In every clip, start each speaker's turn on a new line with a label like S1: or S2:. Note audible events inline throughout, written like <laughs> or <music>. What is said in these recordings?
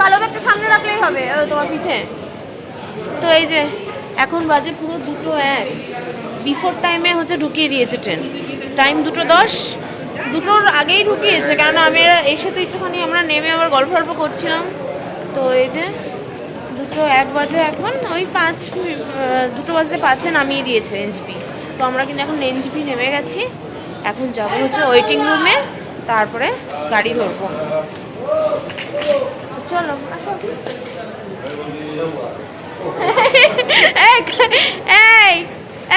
S1: কালো ব্যাগটা সামনে রাখলেই হবে তোমার পিছে। তো এই যে, এখন বাজে পুরো দুটো এক। বিফোর টাইমে হচ্ছে ঢুকিয়ে দিয়েছে ট্রেন টাইম দুটো দশ। দুটোর আগেই ঢুকিয়েছে কারণ আমি এসে তো একটুখানি আমরা নেমে আবার গল্প গল্প করছিলাম। তো এই যে, দুটো এক বাজে এখন, ওই পাঁচ দুটো বাজতে পাঁচে নামিয়ে দিয়েছে এনজিপি তো আমরা কিন্তু এখন এনজিপি নেমে গেছি। এখন যাব হচ্ছে ওয়েটিং রুমে তারপরে গাড়ি ধরবো। চলো আসো। এই এই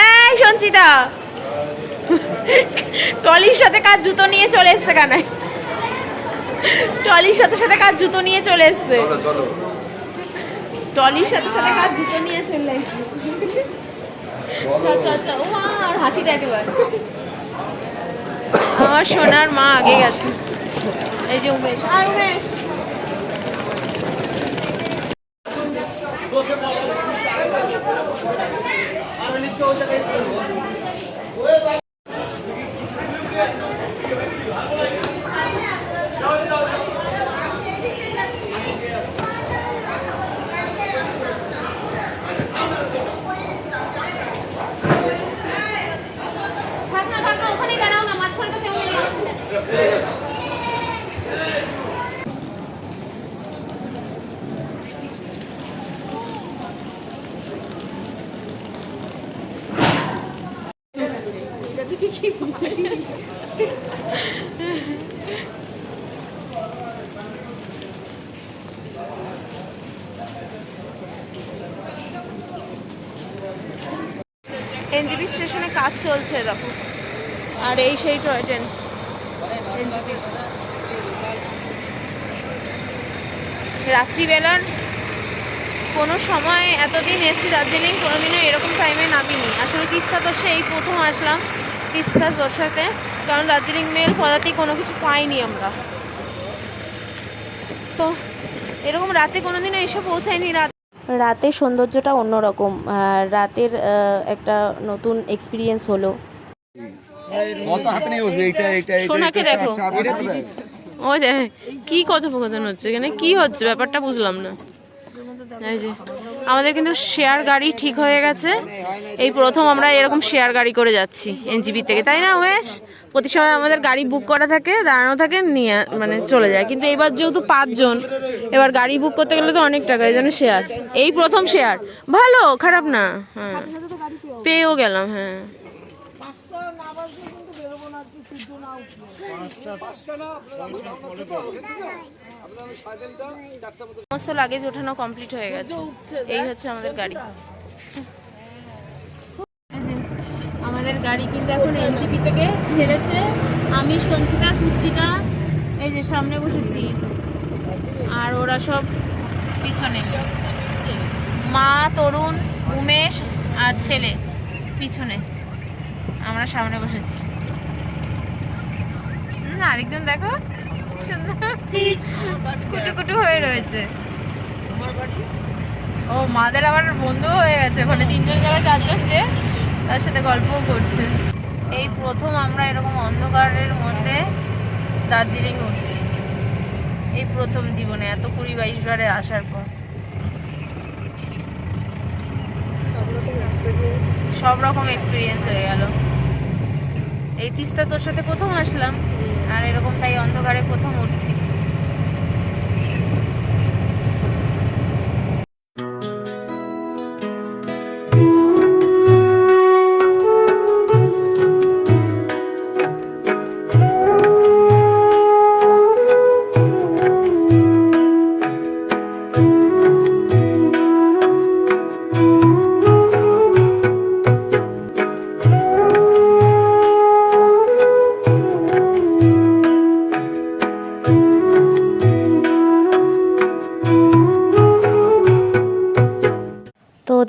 S1: এই সঞ্চিতা। টলির সাথে কার জুতো নিয়ে চলে এসছে কেন? টলির সাথে সাথে কার জুতো নিয়ে চলে এসছে? টলির সাথে সাথে কার জুতো নিয়ে চলে এসছে? আর হাসি দেখে আমার সোনার মা আগে গেছে। এই যে উমেশ। আর উমেশ থাক না থাক না ওখানেই দাঁড়াও না মাঝখানে তো কেউ নেই আসছে না। এনজিপি স্টেশনে কাজ চলছে, দেখো। আর এই সেই টয় ট্রেন রাত্রিবেলার কোনো সময় এতদিন এসছি দার্জিলিং কোনোদিনও এরকম টাইমে নামিনি। আসলে তিস্তা দর্শে এই প্রথম আসলাম, তিস্তা দর্শাতে কারণ দার্জিলিং মেল পদাতি কোনো কিছু পাইনি আমরা। তো এরকম রাতে কোনোদিনও এসে পৌঁছায়নি রাত রাতের সৌন্দর্যটা অন্যরকম আর রাতের একটা নতুন এক্সপিরিয়েন্স হলো। সোনাকে দেখো। ওই দেখ কি কথোপকথন হচ্ছে এখানে কি হচ্ছে? ব্যাপারটা বুঝলাম না। এই যে আমাদের কিন্তু শেয়ার গাড়ি ঠিক হয়ে গেছে। এই প্রথম আমরা এরকম শেয়ার গাড়ি করে যাচ্ছি এনজিবি থেকে, তাই না ওয়েশ প্রতি সময় আমাদের গাড়ি বুক করা থাকে, দাঁড়ানো থাকে, নিয়ে মানে চলে যায়। কিন্তু এবার যেহেতু পাঁচজন, এবার গাড়ি বুক করতে গেলে তো অনেক টাকা, এই জন্য শেয়ার। এই প্রথম শেয়ার। ভালো, খারাপ না হ্যাঁ। পেয়েও গেলাম হ্যাঁ। সমস্ত লাগেজ ওঠানো কমপ্লিট হয়ে গেছে। এই হচ্ছে আমাদের গাড়ি। আমাদের গাড়ি কিন্তু এখন এনজিপি থেকে ছেড়েছে। আমি সঞ্চিতা সুস্তিটা এই যে সামনে বসেছি। আর ওরা সব পিছনে। মা, তরুণ, উমেশ আর ছেলে পিছনে। আমরা সামনে বসেছি। হুম, আরেকজন দেখো। কুটু কুটু হয়ে রয়েছে। ও মাদের আবার বন্ধু হয়ে গেছে। ওখানে তিনজন জায়গায় চারজন যে তার সাথে গল্পও করছে। এই প্রথম আমরা এরকম অন্ধকারের মধ্যে দার্জিলিং উঠছি। এই প্রথম জীবনে এত কুড়ি বাইশ বারে আসার পর। সব রকম এক্সপিরিয়েন্স হয়ে গেল। এই তিস্তা তোর সাথে প্রথম আসলাম। আর এরকম তাই অন্ধকারে প্রথম উঠছি।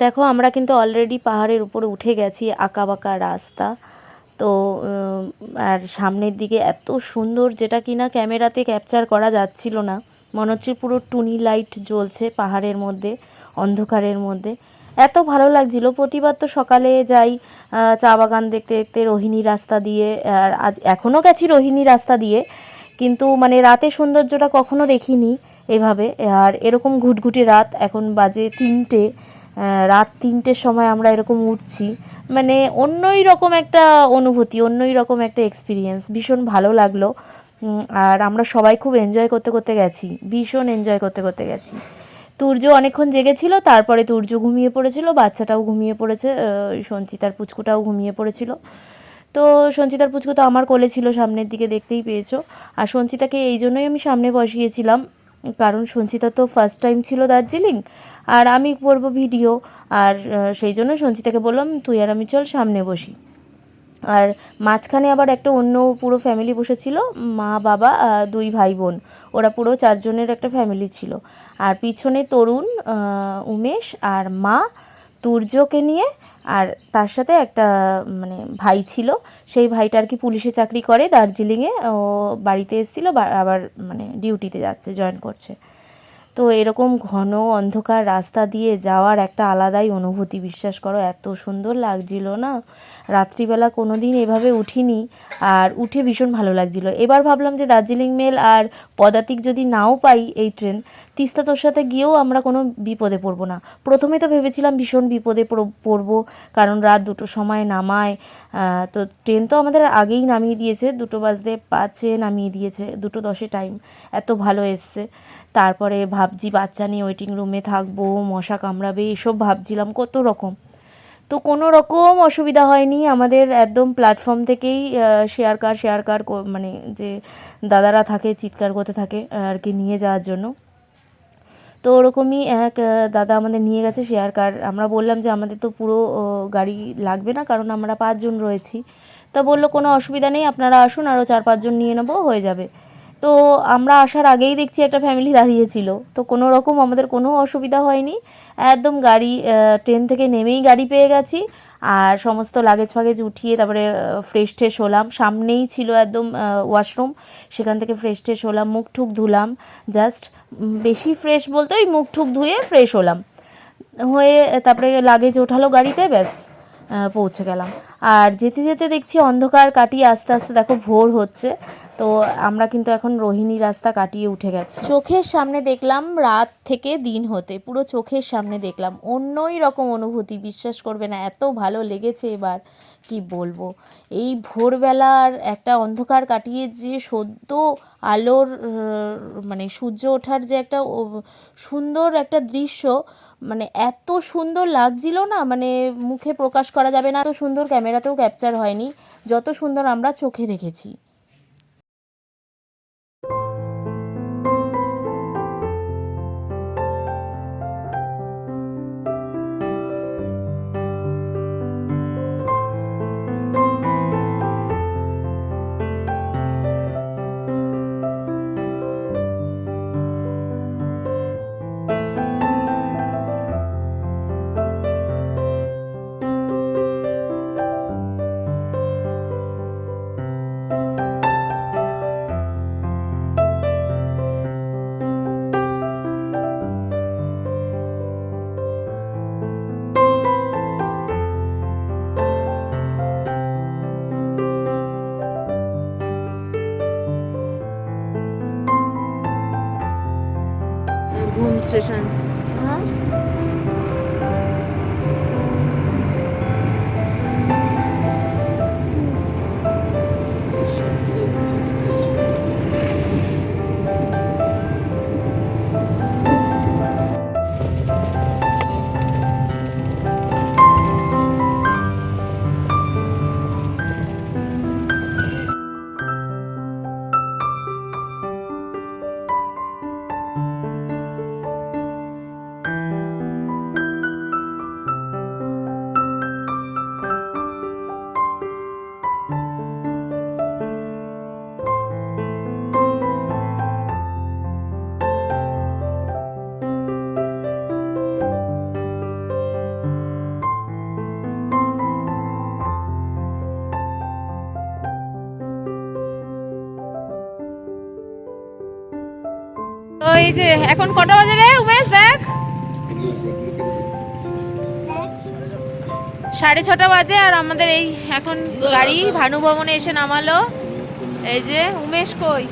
S1: দেখো, আমরা কিন্তু অলরেডি পাহাড়ের উপরে উঠে গেছি আঁকা বাঁকা রাস্তা। তো আর সামনের দিকে এত সুন্দর যেটা কিনা ক্যামেরাতে ক্যাপচার করা যাচ্ছিল না। মনে হচ্ছে পুরো টুনি লাইট জ্বলছে পাহাড়ের মধ্যে, অন্ধকারের মধ্যে। এত ভালো লাগছিল। প্রতিবার তো সকালে যাই চা বাগান দেখতে দেখতে রোহিণী রাস্তা দিয়ে, আর আজ এখনও গেছি রোহিণী রাস্তা দিয়ে, কিন্তু মানে রাতে সৌন্দর্যটা কখনো দেখিনি এভাবে। আর এরকম ঘুটঘুটে রাত এখন বাজে তিনটে রাত তিনটের সময় আমরা এরকম উঠছি। মানে অন্যই রকম একটা অনুভূতি, অন্যই রকম একটা এক্সপিরিয়েন্স ভীষণ ভালো লাগল। আর আমরা সবাই খুব এনজয় করতে করতে গেছি। ভীষণ এনজয় করতে করতে গেছি। তুর্য অনেকক্ষণ জেগেছিল, তারপরে তুর্য ঘুমিয়ে পড়েছিল, বাচ্চাটাও ঘুমিয়ে পড়েছে সঞ্চিতার পুচকুটাও ঘুমিয়ে পড়েছিল। তো সঞ্চিতার পুচকু তো আমার কোলে ছিল, সামনের দিকে দেখতেই পেয়েছ। আর সঞ্চিতাকে এই জন্যই আমি সামনে বসিয়েছিলাম। কারণ সঞ্চিতা তো ফার্স্ট টাইম ছিল দার্জিলিং। আর আমি করব ভিডিও। আর সেই জন্য সঞ্চিতাকে বললাম, তুই আর আমি চল সামনে বসি। আর মাঝখানে আবার একটা অন্য পুরো ফ্যামিলি বসেছিল, মা, বাবা দুই ভাই বোন। ওরা পুরো চারজনের একটা ফ্যামিলি ছিল। আর পিছনে তরুণ উমেশ আর মা তুর্যকে নিয়ে, আর তার সাথে একটা মানে ভাই ছিল। সেই ভাইটা আর কি পুলিশে চাকরি করে দার্জিলিংয়ে। ও বাড়িতে এসেছিল আবার মানে ডিউটিতে যাচ্ছে জয়েন করছে। তো এরকম ঘন অন্ধকার রাস্তা দিয়ে যাওয়ার একটা আলাদাই অনুভূতি, বিশ্বাস করো, এত সুন্দর লাগছিল না? রাত্রিবেলা কোনো দিন এভাবে উঠিনি আর উঠে ভীষণ ভালো লাগছিল। এবার ভাবলাম যে দার্জিলিং মেল আর পদাতিক যদি নাও পাই এই ট্রেন, তিস্তা তোর সাথে গিয়েও আমরা কোনো বিপদে পড়ব না। প্রথমে তো ভেবেছিলাম ভীষণ বিপদে পড়- পড়ব, কারণ রাত দুটো সময় নামায় তো ট্রেন তো আমাদের আগেই নামিয়ে দিয়েছে, দুটো বাজতে পাঁচে নামিয়ে দিয়েছে, দুটো দশে টাইম এত ভালো এসছে। তারপরে ভাবছি বাচ্চা নিয়ে ওয়েটিং রুমে থাকব, মশা কামড়াবে, এসব ভাবছিলাম কত রকম। তো কোনো রকম অসুবিধা হয়নি, আমাদের একদম প্ল্যাটফর্ম থেকেই শেয়ার কার শেয়ার কার মানে যে দাদারা থাকে, চিৎকার করতে থাকে, আর কি নিয়ে যাওয়ার জন্য। তো ওরকমই এক দাদা আমাদের নিয়ে গেছে শেয়ার কার আমরা বললাম যে আমাদের তো পুরো গাড়ি লাগবে না, কারণ আমরা পাঁচজন রয়েছি। তা বলল, কোনো অসুবিধা নেই, আপনারা আসুন আরও চার পাঁচজন নিয়ে নেব, হয়ে যাবে। তো আমরা আসার আগেই দেখছি একটা ফ্যামিলি দাঁড়িয়েছিল তো কোনো রকম আমাদের কোনো অসুবিধা হয়নি। একদম গাড়ি ট্রেন থেকে নেমেই গাড়ি পেয়ে গেছি। আর সমস্ত লাগেজ ফাগেজ উঠিয়ে তারপরে ফ্রেশ ট্রেশ হলাম। সামনেই ছিল একদম ওয়াশরুম সেখান থেকে ফ্রেশ ট্রেশ হলাম, মুখ ঠুক ধুলাম। জাস্ট বেশি ফ্রেশ বলতে ওই মুখ ঠুক ধুয়ে ফ্রেশ হলাম। হয়ে তারপরে লাগেজ ওঠালো গাড়িতে, ব্যাস পৌঁছে গেলাম। আর যেতে যেতে দেখছি অন্ধকার কাটিয়ে আস্তে আস্তে দেখো ভোর হচ্ছে। তো আমরা কিন্তু এখন রোহিণী রাস্তা কাটিয়ে উঠে গেছি। চোখের সামনে দেখলাম রাত থেকে দিন হতে, পুরো চোখের সামনে দেখলাম। অন্যই রকম অনুভূতি, বিশ্বাস করবে না, এত ভালো লেগেছে এবার, কি বলব? এই ভোরবেলার একটা অন্ধকার কাটিয়ে যে সদ্য আলোর মানে সূর্য ওঠার যে একটা সুন্দর একটা দৃশ্য মানে এত সুন্দর লাগছিল না মানে মুখে প্রকাশ করা যাবে না, এত সুন্দর ক্যামেরাতেও ক্যাপচার হয়নি, যত সুন্দর আমরা চোখে দেখেছি। এই যে, এখন কটা বাজে রে উমেশ, দেখ। সাড়ে ছটা বাজে আর আমাদের এই এখন গাড়ি ভানু ভবনে এসে নামালো। এই যে, উমেশ কই?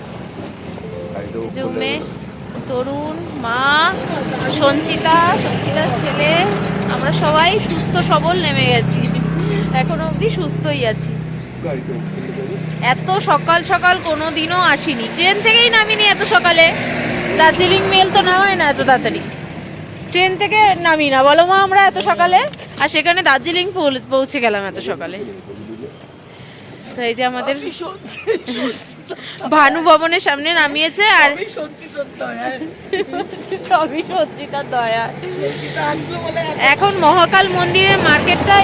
S1: যে উমেশ, তরুণ, মা, সঞ্চিতা, সঞ্চিতার ছেলে। আমরা সবাই সুস্থ সবল নেমে গেছি। এখন অবধি সুস্থই আছি। এত সকাল সকাল কোনো দিনও আসিনি। ট্রেন থেকেই নামিনি এত সকালে। দার্জিলিং মেল তো নামায় না এত তাড়াতাড়ি। ট্রেন থেকে নামি না। বলো মা আমরা এত সকালে? আর সেখানে দার্জিলিং পৌঁছ- পৌঁছে গেলাম এত সকালে। তো এই যে আমাদের ভানু ভবনের সামনে নামিয়েছে আর সবই সজ্জিতার দয়া এখন মহাকাল মন্দিরের মার্কেটটা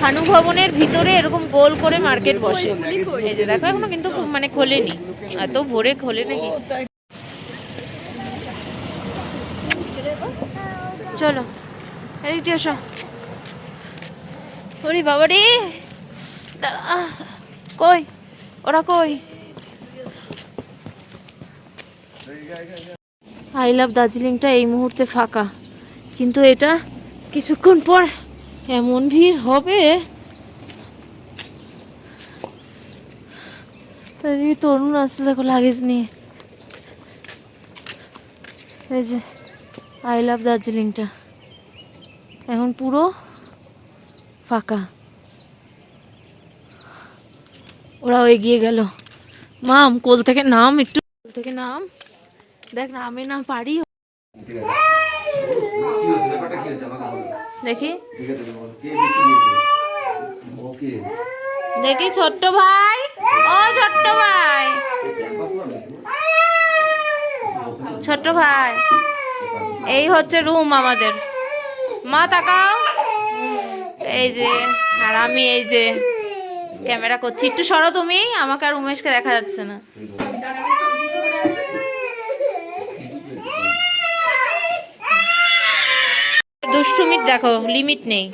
S1: ভানু ভবনের ভিতরে এরকম গোল করে মার্কেট বসে। এই যে দেখো এখনও কিন্তু মানে খোলেনি। এত ভোরে খোলে নাকি চলো, এদিক দিয়ে এসো। ওরে বাবা রে। কই? ওরা কই? আই লাভ দার্জিলিংটা এই মুহূর্তে ফাঁকা, কিন্তু এটা কিছুক্ষণ পর এমন ভিড় হবে। তরুণ আসতে দেখো লাগেজ নিয়ে। এই যে আই লাভ দার্জিলিংটা এখন পুরো ফাঁকা। ওরাও এগিয়ে গেল। মাম, কোল থেকে নাম একটু, কোল থেকে নাম। দেখ, নামে না পারি। দেখি। দেখি, ছোট্ট ভাই। ও, ছোট্ট ভাই। ছোট্ট ভাই। এই হচ্ছে রুম আমাদের। মা, তাকাও। এই যে, আর আমি এই যে ক্যামেরা করছি। একটু সরো তুমি, আমাকে আর উমেশকে দেখা যাচ্ছে না। দুষ্টুমির দেখো লিমিট নেই।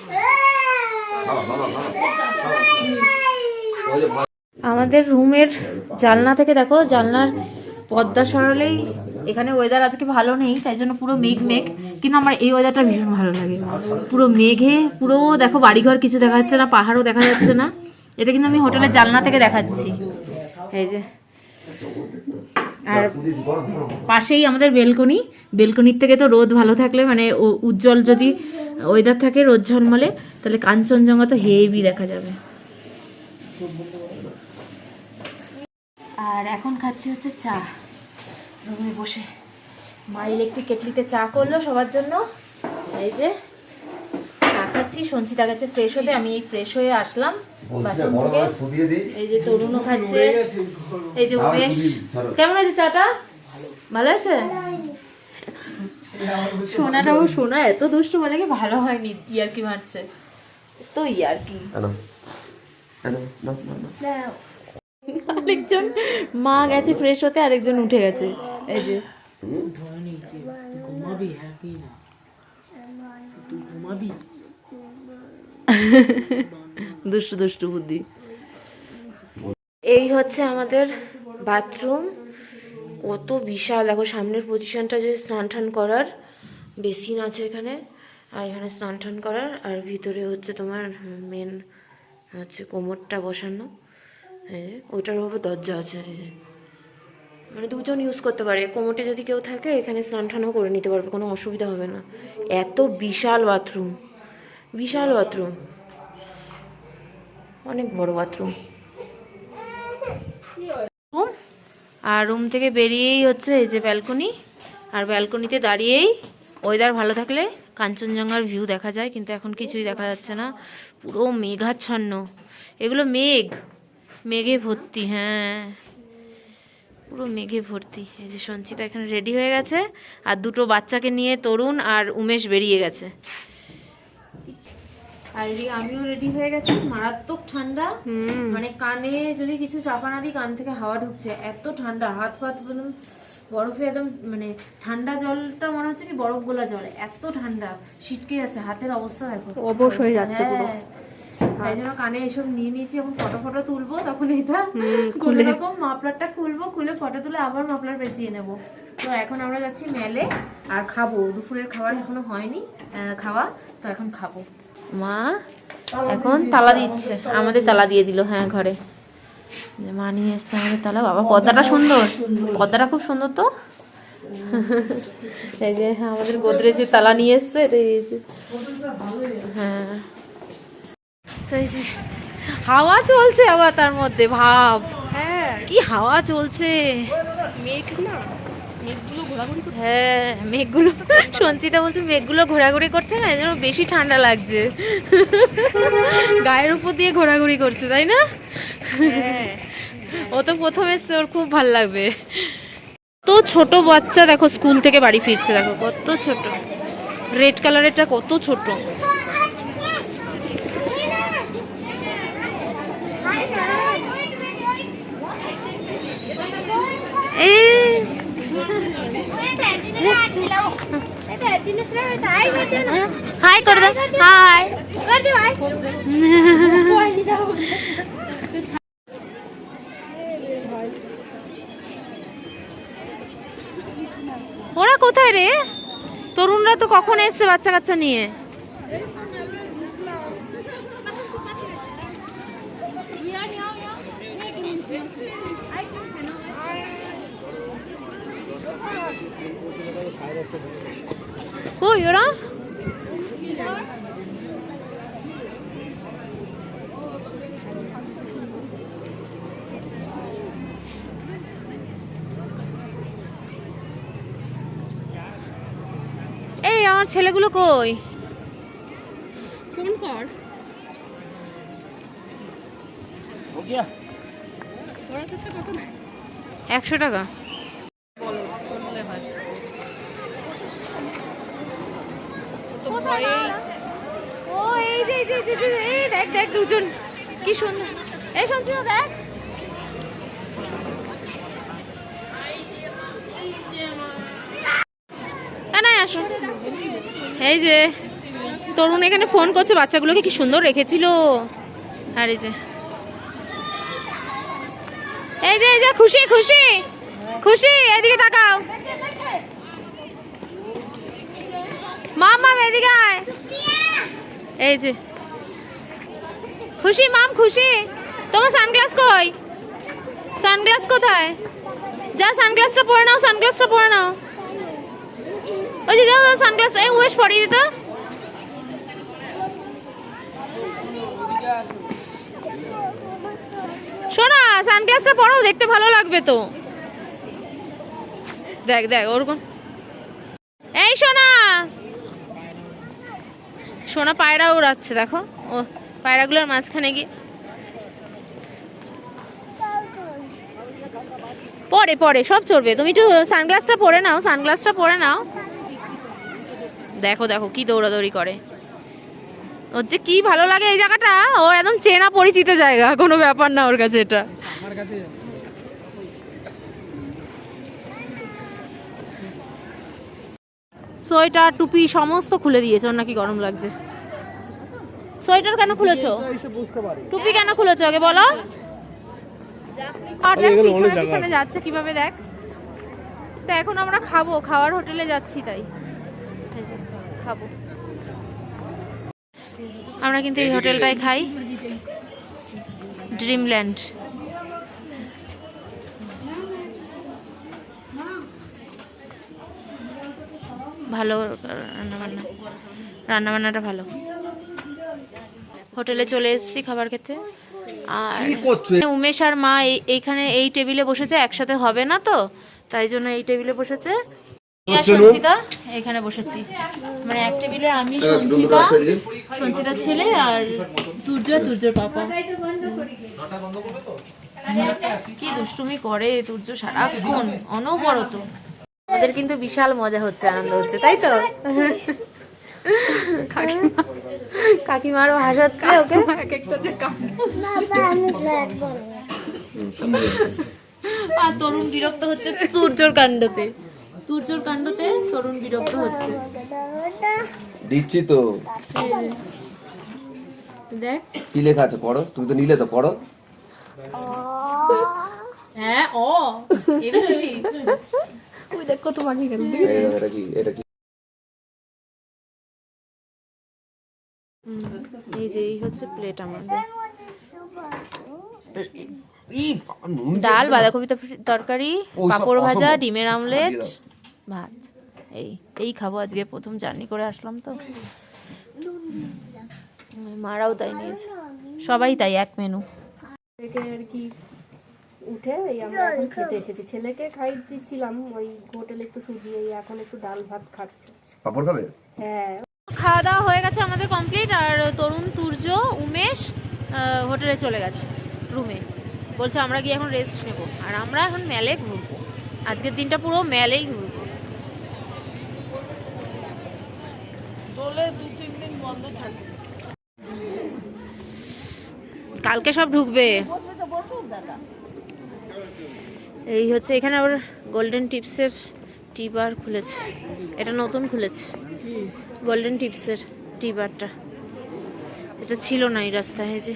S1: আমাদের রুমের জানলা থেকে দেখো, জানলার পর্দা সরালেই এখানে ওয়েদার আজকে ভালো নেই, তাই জন্য পুরো মেঘ মেঘ, কিন্তু আমার এই ওয়েদারটা ভীষণ ভালো লাগে। পুরো মেঘে, পুরো দেখো বাড়িঘর কিছু দেখা যাচ্ছে না, পাহাড়ও দেখা যাচ্ছে না। এটা কিন্তু আমি হোটেলের জানলা থেকে দেখাচ্ছি। এই যে, আর পাশেই আমাদের বেলকনি, বেলকনির থেকে তো রোদ ভালো থাকলে মানে উজ্জ্বল যদি ওয়েদার থাকে রোদ ঝলমলে, তাহলে কাঞ্চনজঙ্ঘা তো হেভি দেখা যাবে। আর এখন খাচ্ছি হচ্ছে চা। রুমে বসে। মা ইলেকট্রিক কেটলিতে চা করল সবার জন্য। এই যে চা খাচ্ছি সঞ্চিতা গেছে ফ্রেশ হতে আমি এই ফ্রেশ হয়ে আসলাম। বাথরুম থেকে। এই যে তরুণও খাচ্ছে। এই যে উমেশ। কেমন আছে চাটা? ভালো আছে সোনাটাও সোনা এত দুষ্টু বলে কি ভালো হয়নি ইয়ারকি মারছে। তো ইয়ারকি। আরেকজন মা গেছে ফ্রেশ হতে আরেকজন উঠে গেছে। এই যে।
S2: ঘুমাবি হ্যাপি না তুই ঘুমাবি
S1: দুষ্টু দুষ্টু বুদ্ধি। এই হচ্ছে আমাদের বাথরুম। কত বিশাল। দেখো সামনের পজিশনটা যে স্নান টান করার বেসিন আছে এখানে আর এখানে স্নান টান করার আর ভিতরে হচ্ছে তোমার মেন হচ্ছে কোমরটা বসানো। এই যে ওইটার উপর দরজা আছে এই যে। মানে দুজন ইউজ করতে পারে। কোমরটে যদি কেউ থাকে, এখানে স্নান টানও করে নিতে পারবে, কোনো অসুবিধা হবে না। এত বিশাল বাথরুম বিশাল বাথরুম অনেক বড় বাথরুম রুম আর রুম থেকে বেরিয়েই হচ্ছে এই যে ব্যালকনি আর ব্যালকনিতে দাঁড়িয়েই ওয়েদার ভালো থাকলে কাঞ্চনজঙ্ঘার ভিউ দেখা যায়, কিন্তু এখন কিছুই দেখা যাচ্ছে না। পুরো মেঘাচ্ছন্ন। এগুলো মেঘ। মেঘে ভর্তি হ্যাঁ। পুরো মেঘে ভর্তি। এই যে সঞ্চিতা এখানে রেডি হয়ে গেছে। আর দুটো বাচ্চাকে নিয়ে তরুণ আর উমেশ বেরিয়ে গেছে। আর আমিও রেডি হয়ে গেছি। মারাত্মক ঠান্ডা। মানে কানে যদি কিছু চাপা না দিই কান থেকে হাওয়া ঢুকছে। এত ঠান্ডা। হাত ফাত বরফে একদম মানে ঠান্ডা জলটা মনে হচ্ছে কি বরফ গোলা জল। এত ঠান্ডা। ছিটকে যাচ্ছে। হাতের অবস্থা দেখো।
S3: অবশ হয়ে যাচ্ছে পুরো।
S1: হ্যাঁ। তাই জন্য কানে এসব নিয়ে নিয়েছি এখন ফটো ফটো তুলবো তখন এটা কোনো রকম মাফলারটা খুলবো খুলে ফটো তুলে আবার মাফলার পেঁচিয়ে নেব। তো এখন আমরা যাচ্ছি মেলে আর খাব। দুপুরের খাবার এখনও হয়নি খাওয়া তো এখন খাব। মা এখন তালা দিচ্ছে। আমাদের তালা দিয়ে দিল হ্যাঁ ঘরে। যে মা নিয়ে এসছে আমাদের তালা। বাবা পর্দাটা সুন্দর পর্দাটা খুব সুন্দর তো। এই যে হ্যাঁ, আমাদের গোদরেজে তালা নিয়ে এসছে। হ্যাঁ। তো এই যে হাওয়া চলছে আবার তার মধ্যে ভাব।
S2: হ্যাঁ।
S1: কি হাওয়া চলছে?
S2: মেঘ না মেঘগুলো ঘোরাঘুরি
S1: হ্যাঁ মেঘগুলো সঞ্চিতা বলছে মেঘগুলো ঘোরাঘুরি করছে না যেন বেশি ঠান্ডা লাগছে। গায়ের উপর দিয়ে ঘোরাঘুরি করছে তাই না?
S2: হ্যাঁ।
S1: ও তো প্রথম এসছে ওর খুব ভালো লাগবে। তো ছোট বাচ্চা দেখো স্কুল থেকে বাড়ি ফিরছে দেখো কত ছোট। রেড কালারেরটা কত ছোট। হাই করে দাও হাই ওরা কোথায় রে? তরুণরা তো কখন এসছে বাচ্চা কাচ্চা নিয়ে কই ওরা এই আমার ছেলেগুলো কই?
S2: ফোন কর
S1: একশো টাকা?
S2: বলো ও তো ভয়েই
S1: ও এই যে এই যে এই যে, এই যে, এই দেখ দেখ দুজন। কি সুন্দর। এই শুনছি দেখ কানাই আসো এই যে, তরুণ এখানে ফোন করছে, বাচ্চাগুলোকে কি সুন্দর রেখেছিল। আর এই যে এই যে এই যে, খুশি খুশি খুশি, এদিকে তাকাও। মাম মাম, এদিকে আয়। এই যে, খুশি, মাম, খুশি, তোমার সানগ্লাস কই? সানগ্লাস কোথায়? যা, সানগ্লাসটা পরে নাও, সানগ্লাসটা পরে নাও। ওই যে যাও সানগ্লাস এই ওয়েশ পরিয়ে দিত শোনা সানগ্লাসটা পরাও, দেখতে ভালো লাগবে তো। দেখ দেখ, ওরকম। এই সোনা। সোনা পায়রা উড়াচ্ছে, দেখো। ও, পায়রাগুলোর মাঝখানে গিয়ে। পরে পরে, সব চড়বে। তুমি একটু সানগ্লাসটা পরে নাও সানগ্লাসটা পরে নাও। দেখো দেখো কি দৌড়াদৌড়ি করে। ওর যে কি ভালো লাগে এই জায়গাটা ও একদম চেনা পরিচিত জায়গা কোনো ব্যাপার না ওর কাছে এটা। সোয়েটার টুপি সমস্ত খুলে দিয়েছে ওর নাকি গরম লাগছে। সোয়েটার কেন খুলেছো? টুপি কেন খুলেছো আগে বলো? আর দেখ পিছনে পিছনে যাচ্ছে কীভাবে দেখ। তো এখন আমরা খাব খাওয়ার হোটেলে যাচ্ছি তাই। খাব। আমরা কিন্তু এই হোটেলটাই খাই। ড্রিমল্যান্ড ভালো রান্নাবান্না। রান্নাবান্নাটা ভালো। হোটেলে চলে এসেছি খাবার খেতে। আর উমেশ আর মা এই- এইখানে এই টেবিলে বসেছে একসাথে হবে না তো তাই জন্য এই টেবিলে বসেছে। সঞ্চিতা এখানে বসেছি। মানে এক টেবিলে আমি সঞ্চিতা সঞ্চিতার ছেলে আর দুর্য দুর্যর পাপা। কি দুষ্টুমি করে দুর্য সারাক্ষণ অনবরত। আমাদের কিন্তু বিশাল মজা হচ্ছে আনন্দ হচ্ছে তাই তো? কাকিমারও হাসাচ্ছে ওকে?
S2: এক একটা যে কাম।
S1: আর তরুণ বিরক্ত হচ্ছে সূর্যর কাণ্ডতে। সূর্যর কাণ্ডতে তরুণ বিরক্ত হচ্ছে।
S4: দিচ্ছি তো।
S1: দেখ।
S4: কি লেখা আছে? পড়ো। তুমি তো নিলে তো পড়ো।
S1: হ্যাঁ ও এবিসিডি।
S2: ওই দেখো তোমাকে গেল
S4: এটা কি এটা কি?
S1: এই যে এই হচ্ছে প্লেট আমাদের ডাল বাঁধাকপি তরকারি পাঁপড় ভাজা ডিমের আমলেট। ভাত। এই এই খাব আজকে প্রথম জার্নি করে আসলাম তো। মারাও তাই নিয়েছে। সবাই তাই এক মেনু
S3: আর কি উঠে এই আমরা এখন খেতে এসেছি। ছেলেকে খাই দিচ্ছিলাম ওই হোটেলে একটু সুজি এই এখন একটু ডাল ভাত খাচ্ছে।
S4: পাপড় খাবে?
S3: হ্যাঁ।
S1: খাওয়া দাওয়া হয়ে গেছে আমাদের কমপ্লিট আর তরুণ তুর্য উমেশ হোটেলে চলে গেছে রুমে বলছে আমরা গিয়ে এখন রেস্ট নেব। আর আমরা এখন মেলে ঘুরবো। আজকের দিনটা পুরো মেলেই ঘুরবো। কালকে সব ঢুকবে। এই হচ্ছে এখানে আবার গোল্ডেন টিপসের টি বার খুলেছে। এটা নতুন খুলেছে। গোল্ডেন টিপসের টি বারটা এটা ছিল না এই রাস্তায়, এই যে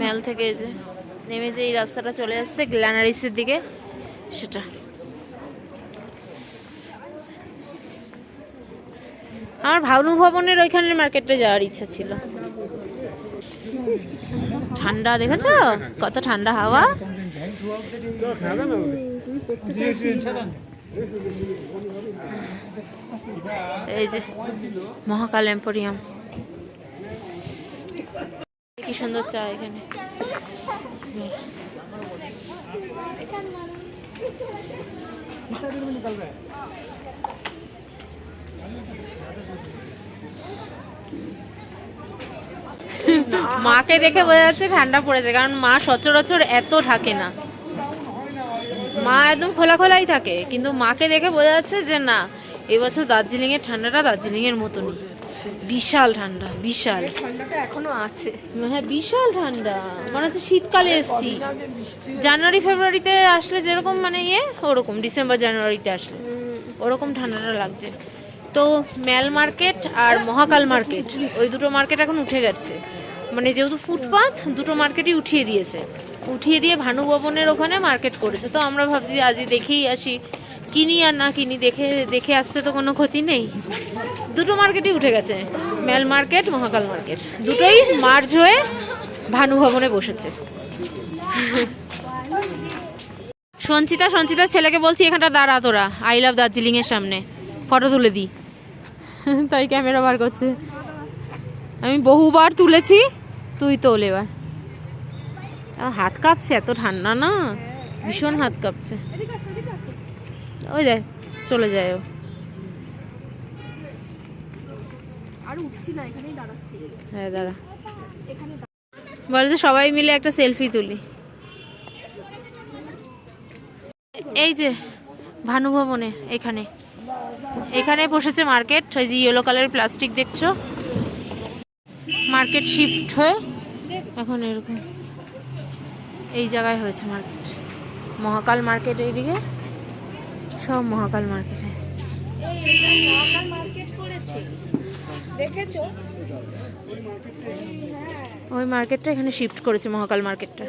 S1: ম্যাল থেকে এই যে নেমে যে এই রাস্তাটা চলে আসছে গ্ল্যানারিসের দিকে, সেটা। আমার ভানু ভবনের ওইখানের মার্কেটে যাওয়ার ইচ্ছা ছিল। ঠান্ডা দেখেছ? কত ঠান্ডা হাওয়া? এই যে মহাকাল এম্পোরিয়াম কি সুন্দর চা এখানে। মাকে দেখে বোঝা যাচ্ছে ঠান্ডা পড়েছে কারণ মা সচরাচর এত থাকে না। মা একদম খোলা খোলাই থাকে কিন্তু মাকে দেখে বোঝা যাচ্ছে যে না এবছর দার্জিলিং এর ঠান্ডাটা দার্জিলিং এর মতনই। বিশাল ঠান্ডা বিশাল।
S3: ঠান্ডাটা এখনও আছে।
S1: হ্যাঁ বিশাল ঠান্ডা মনে হচ্ছে শীতকালে এসছি। জানুয়ারি ফেব্রুয়ারিতে আসলে যেরকম মানে ইয়ে ওরকম ডিসেম্বর জানুয়ারিতে আসলে। ওরকম ঠান্ডাটা লাগছে। তো ম্যাল মার্কেট আর মহাকাল মার্কেট, ওই দুটো মার্কেট এখন উঠে গেছে। মানে যেহেতু ফুটপাথ, দুটো মার্কেটই উঠিয়ে দিয়েছে। উঠিয়ে দিয়ে ভানু ভবনের ওখানে মার্কেট করেছে। তো আমরা ভাবছি আজই দেখেই আসি। কিনি আর না কিনি, দেখে দেখে আসতে তো কোনো ক্ষতি নেই। দুটো মার্কেটই উঠে গেছে, ম্যাল মার্কেট, মহাকাল মার্কেট। দুটোই মার্জ হয়ে ভানু ভবনে বসেছে। সঞ্চিতা, সঞ্চিতার ছেলেকে বলছি, এখানটা দাঁড়া তোরা। আই লাভ দার্জিলিং এর সামনে। ফটো তুলে দিই <laughs> তাই ক্যামেরা বার করছে। আমি বহুবার তুলেছি তুই তোল এবার। হাত কাঁপছে এত ঠান্ডা না? ভীষণ হাত কাঁপছে। ওই দেখ চলে যায় ও। হ্যাঁ দাঁড়া। বলছে সবাই মিলে একটা সেলফি তুলি। এই যে ভানুভবনে এখানে। এখানে বসেছে মার্কেট ওই যে ইয়েলো কালারের প্লাস্টিক দেখছ। মার্কেট শিফট হয়ে এখন এরকম এই জায়গায় হয়েছে মার্কেট। মহাকাল মার্কেট এইদিকে সব মহাকাল মার্কেটে
S3: করেছে।
S1: ওই মার্কেটটা এখানে শিফট করেছে মহাকাল মার্কেটটা।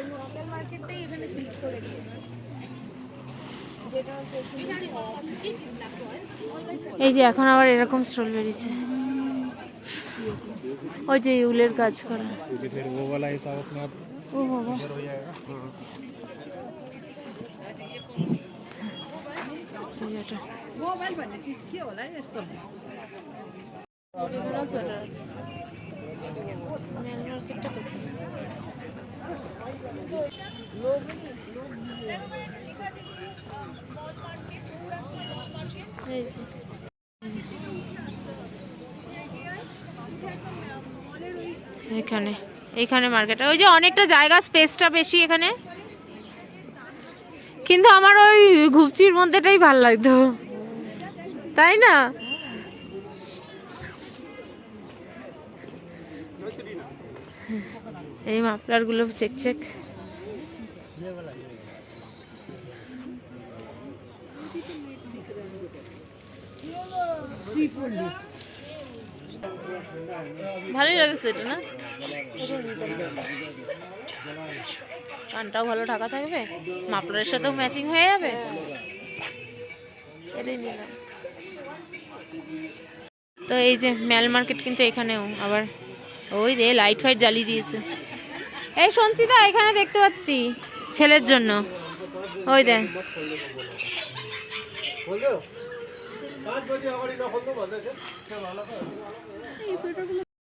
S3: মার্কেটটাই এখানে শিফট করে দিয়েছে
S1: এই যে এখন আবার এরকম স্টল বেরিয়েছে ওই যে ইউলের কাজ করা ও বাবা মোবাইল। के होला আছে। এখানে এখানে মার্কেট ওই যে অনেকটা জায়গা স্পেসটা বেশি এখানে। কিন্তু আমার ওই ঘুপচির মধ্যেটাই ভালো লাগতো। তাই না? এই মাফলারগুলো চেক চেক। ভালোই লাগছে এটা, না? কানটাও ভালো ঢাকা থাকবে মাপলারের সাথেও ম্যাচিং হয়ে যাবে। তো এই যে ম্যাল মার্কেট কিন্তু এখানেও আবার, ওই রে লাইট ফাইট জ্বালিয়ে দিয়েছে। এই সঞ্চিতা এখানে দেখতে পাচ্ছি। ছেলের জন্য। ওই দেখ।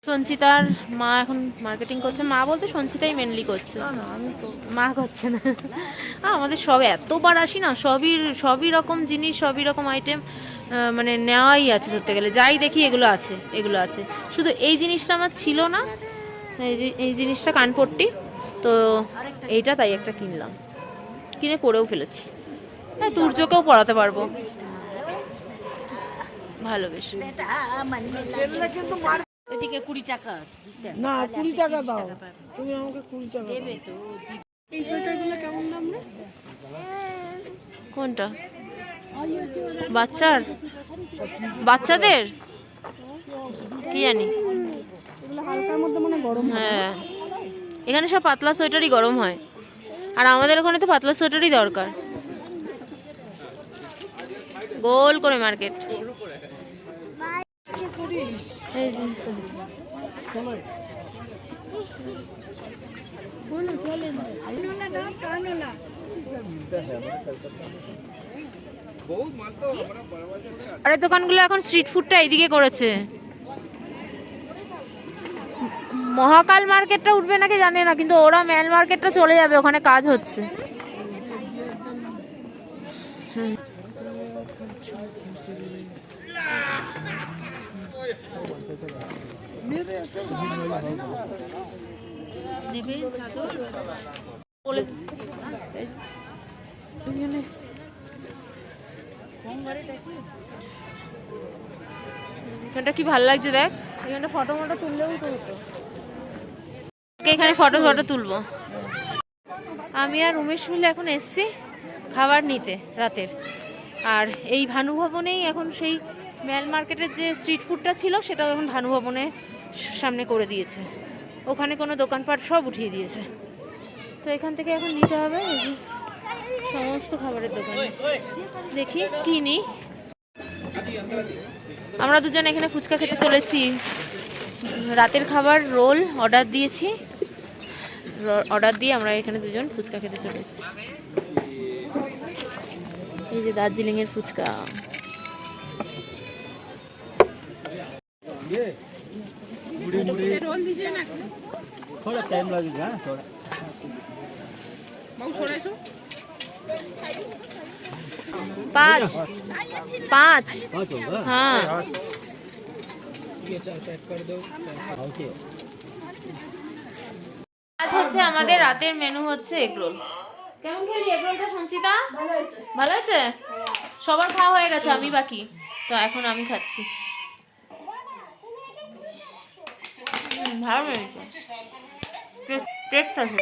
S1: সঞ্চিতার মা এখন মার্কেটিং করছে। মা বলতে সঞ্চিতাই মেনলি করছে। আমি তো মা করছে না। আমাদের সব এতবার আসি না সবই সবই রকম জিনিস সবই রকম আইটেম মানে নেওয়াই আছে ধরতে গেলে। যাই দেখি এগুলো আছে এগুলো আছে। শুধু এই জিনিসটা আমার ছিল না এই যে- এই জিনিসটা কানপট্টি। তো এইটা তাই একটা কিনলাম। কিনে পরেও ফেলেছি। হ্যাঁ তুর্যকেও পড়াতে পারব। ভালো বেশ।
S2: এদিকে কুড়ি টাকা
S5: না কুড়ি টাকা দাও। তুমি আমাকে কুড়ি টাকা
S2: দেবে তো
S5: এই সোয়েটারগুলো কেমন দাম রে?
S1: কোনটা? বাচ্চার? বাচ্চাদের? কি জানি?
S5: গরম
S1: হ্যাঁ। এখানে সব পাতলা সোয়েটারই গরম হয়। আর আমাদের ওখানে তো পাতলা সোয়েটারই দরকার। গোল করে মার্কেট। আরে দোকানগুলো এখন স্ট্রিট ফুডটা এইদিকে করেছে। মহাকাল মার্কেটটা উঠবে নাকি জানে না কিন্তু ওরা ম্যাল মার্কেটটা চলে যাবে ওখানে কাজ হচ্ছে। এখানটা কি ভালো লাগছে দেখ। এখানটা ফটো মটো তুললেও তো হতো। এখানে ফটো ফটো তুলবো? আমি আর উমেশ মিলে এখন এসছি খাবার নিতে রাতের। আর এই ভানুভবনেই এখন সেই ম্যাল মার্কেটের যে স্ট্রিট ফুডটা ছিল, সেটাও এখন ভানু ভানুভবনে সামনে করে দিয়েছে। ওখানে কোনো দোকানপাট সব উঠিয়ে দিয়েছে। তো এখান থেকে এখন নিতে হবে সমস্ত খাবারের দোকানে। দেখি কি নিই। আমরা দুজন এখানে ফুচকা খেতে চলে এসেছি। রাতের খাবার রোল অর্ডার দিয়েছি। অর্ডার দিয়ে আমরা এখানে দুজন ফুচকা খেতে চলে এসেছি এই যে দার্জিলিং এর ফুচকা
S4: थोड़ा टाइम लगेगा थोड़ा
S1: পাঁচ পাঁচ
S4: पाँच होगा
S1: হ্যাঁ
S4: ओके
S1: আজ হচ্ছে আমাদের রাতের মেনু হচ্ছে এগরোল কেমন খেলি এগরোলটা সঞ্চিতা? ভালো হয়েছে। সবার খাওয়া হয়ে গেছে আমি বাকি। তো এখন আমি খাচ্ছি। ভালো টেস্ট আছে